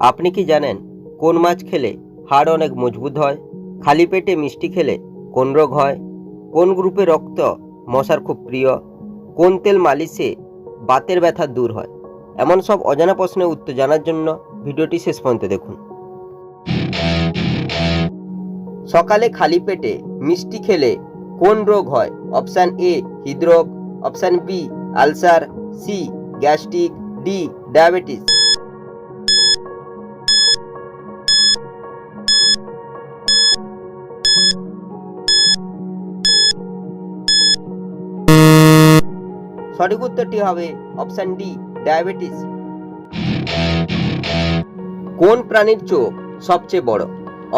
আপনি কি জানেন কোন মাছ খেলে হাড় অনেক মজবুত হয়? খালি পেটে মিষ্টি খেলে কোন রোগ হয়? কোন গ্রুপে রক্ত মশার খুব প্রিয়? কোন তেল মালিশে বাতের ব্যথা দূর হয়? এমন সব অজানা প্রশ্নের উত্তর জানার জন্য ভিডিওটি শেষ পর্যন্ত দেখুন। সকালে খালি পেটে মিষ্টি খেলে কোন রোগ হয়? অপশান এ, হৃদরোগ, option B, ulcer, C, gastric, D, diabetes. সঠিক উত্তরটি হবে অপশান ডি, ডায়াবেটিস। কোন প্রাণীর চোখ সবচেয়ে বড়?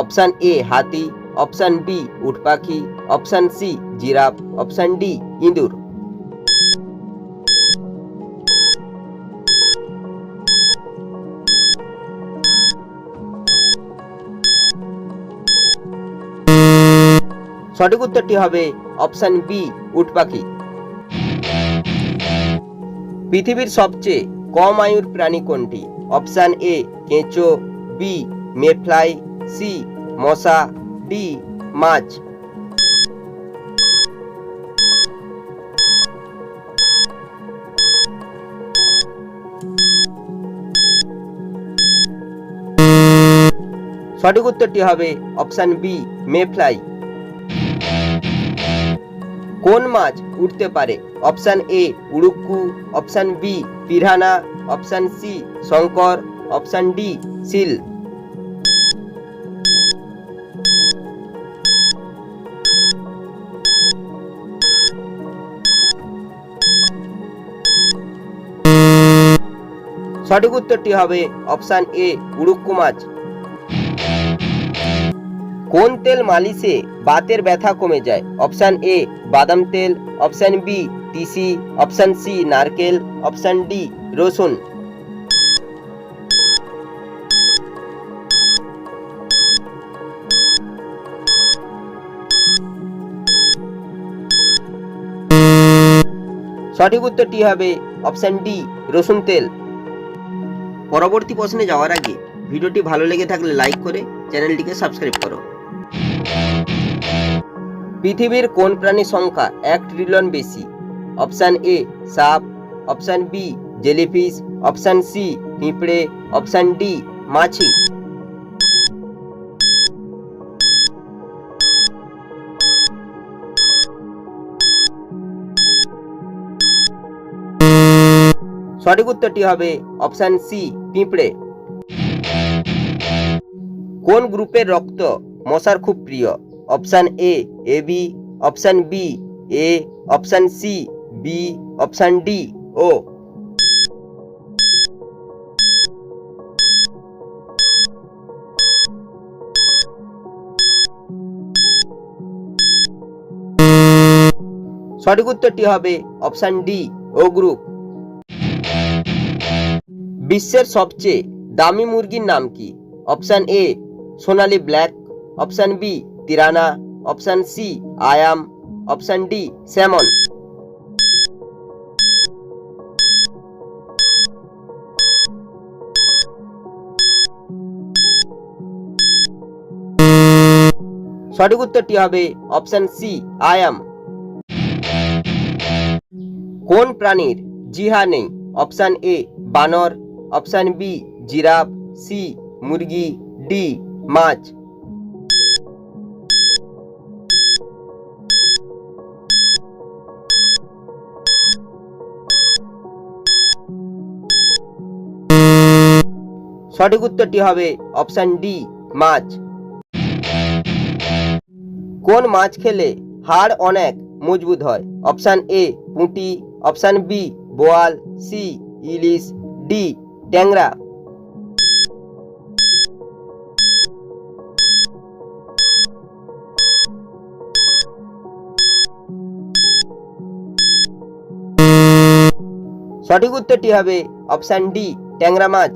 অপশান এ, হাতি, অপশান বি, উট পাখি, option C, giraffe, option D, ইঁদুর। সঠিক উত্তরটি হবে অপশান বি, উট পাখি। পৃথিবীর সবচেয়ে কম আয়ুর প্রাণী কোনটি? অপশান এ, কেঁচো, বি মেফ্লাই সি, মশা, ডি, মাছ। সঠিক উত্তরটি হবে অপশান বি মেফ্লাই কোন মাছ উঠতে পারে? Option A, উড়ুক্কু, option B, piranha, option C, Shankar, option D, seal. সঠিক উত্তরটি হবে অপশান এ, উড়ুক্কু মাছ। কোন তেল মালিশে বাতের ব্যথা কমে যায়? অপশান এ, বাদাম তেল, অপশান বি, তিসি, অপশান সি, নারকেল, অপশান ডি, রসুন। সঠিক উত্তরটি হবে অপশান ডি, রসুন তেল। পরবর্তী প্রশ্নে যাওয়ার আগে ভিডিওটি ভালো লেগে থাকলে লাইক করে চ্যানেলটিকে সাবস্ক্রাইব করো। পৃথিবীর কোন প্রাণীর সংখ্যা এক ট্রিলিয়ন বেশি? অপশান এ সাপ। Option B jellyfish option C পিঁপড়ে। অপশান ডি মাছি। সঠিক উত্তরটি হবে অপশান সি পিঁপড়ে। কোন গ্রুপের রক্ত মশার খুব প্রিয়? Option A A B option B A option C B option D O সঠিক উত্তরটি হবে অপশান ডি ও গ্রুপ বিশ্বের সবচেয়ে দামি মুরগির নাম কি? অপশান এ সোনালি ব্ল্যাক। অপশান বি তিরানা অপশান সি আয়াম অপশান ডি স্যামন সঠিক উত্তরটি হবে অপশান সি আয়াম কোন প্রাণীর জিহা নেই? অপশান এ বানর অপশান বি জিরাফ সি মুরগি ডি মাছ। সঠিক উত্তরটি হবে অপশান ডি, মাছ। কোন মাছ খেলে হাড় অনেক মজবুত হয়? অপশান এ, পুঁটি। অপশান বি, বোয়াল। সি, ইলিশ। ডি, ট্যাংরা। সঠিক উত্তরটি হবে অপশান ডি, ট্যাংরা মাছ।